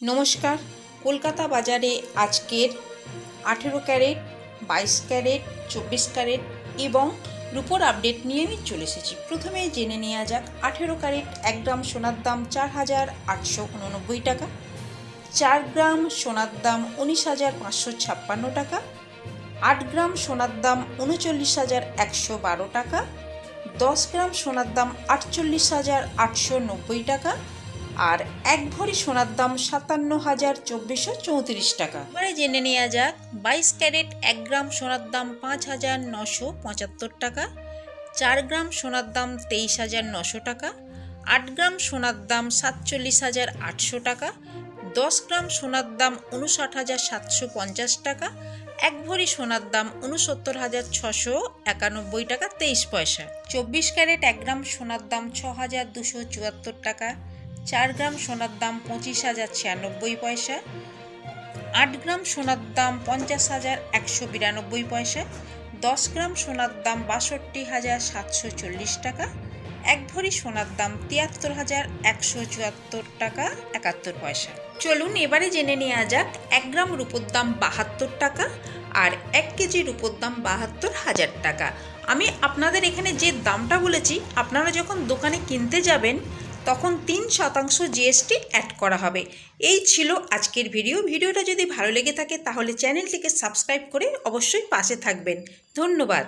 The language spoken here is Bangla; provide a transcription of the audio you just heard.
নমস্কার, কলকাতা বাজারে আজকের আঠেরো ক্যারেট, বাইশ ক্যারেট, চব্বিশ ক্যারেট এবং রুপোর আপডেট নিয়ে আমি চলে এসেছি। প্রথমে জেনে নেওয়া যাক, আঠেরো ক্যারেট এক গ্রাম সোনার দাম চার হাজার আটশো উননব্বই টাকা, চার গ্রাম সোনার দাম উনিশ হাজার পাঁচশো ছাপ্পান্ন টাকা, আট গ্রাম সোনার দাম উনচল্লিশ হাজার একশো বারো টাকা, দশ গ্রাম সোনার দাম আটচল্লিশ হাজার আটশো নব্বই টাকা আর এক ভরি সোনার দাম সাতান্ন হাজার চব্বিশশো চৌত্রিশ টাকা। এবারে জেনে নেওয়া যাক, বাইশ ক্যারেট এক গ্রাম সোনার দাম পাঁচ হাজার নশো পঁচাত্তর টাকা, চার গ্রাম সোনার দাম তেইশ হাজার নশো টাকা, আট গ্রাম সোনার দাম সাতচল্লিশ হাজার আটশো টাকা, দশ গ্রাম সোনার দাম উনষাট হাজার সাতশো পঞ্চাশ টাকা, এক ভরি সোনার দাম উনসত্তর হাজার ছশো একানব্বই টাকা তেইশ পয়সা। চব্বিশ ক্যারেট এক গ্রাম সোনার দাম ছ হাজার দুশো চুয়াত্তর টাকা চার গ্রাম সোনার দাম পঁচিশ হাজার ছিয়ানব্বই পয়সা, আট গ্রাম সোনার দাম পঞ্চাশ হাজার একশো বিরানব্বই পয়সা, দশ গ্রাম সোনার দাম বাষট্টি হাজার সাতশো চল্লিশ টাকা, এক ভরি সোনার দাম তিয়াত্তর হাজার একশো চুয়াত্তর টাকা একাত্তর পয়সা। চলুন এবারে জেনে নেওয়া যাক এক গ্রাম রূপোর দাম বাহাত্তর টাকা আর এক কেজি রূপোর দাম বাহাত্তর হাজার টাকা। আমি আপনাদের এখানে যে দামটা বলেছি, আপনারা যখন দোকানে কিনতে যাবেন তখন তিন শতাংশ জিএসটি অ্যাড করা হবে। এই ছিল আজকের ভিডিও ভিডিওটা যদি ভালো লেগে থাকে তাহলে চ্যানেলটিকে সাবস্ক্রাইব করে অবশ্যই পাশে থাকবেন। ধন্যবাদ।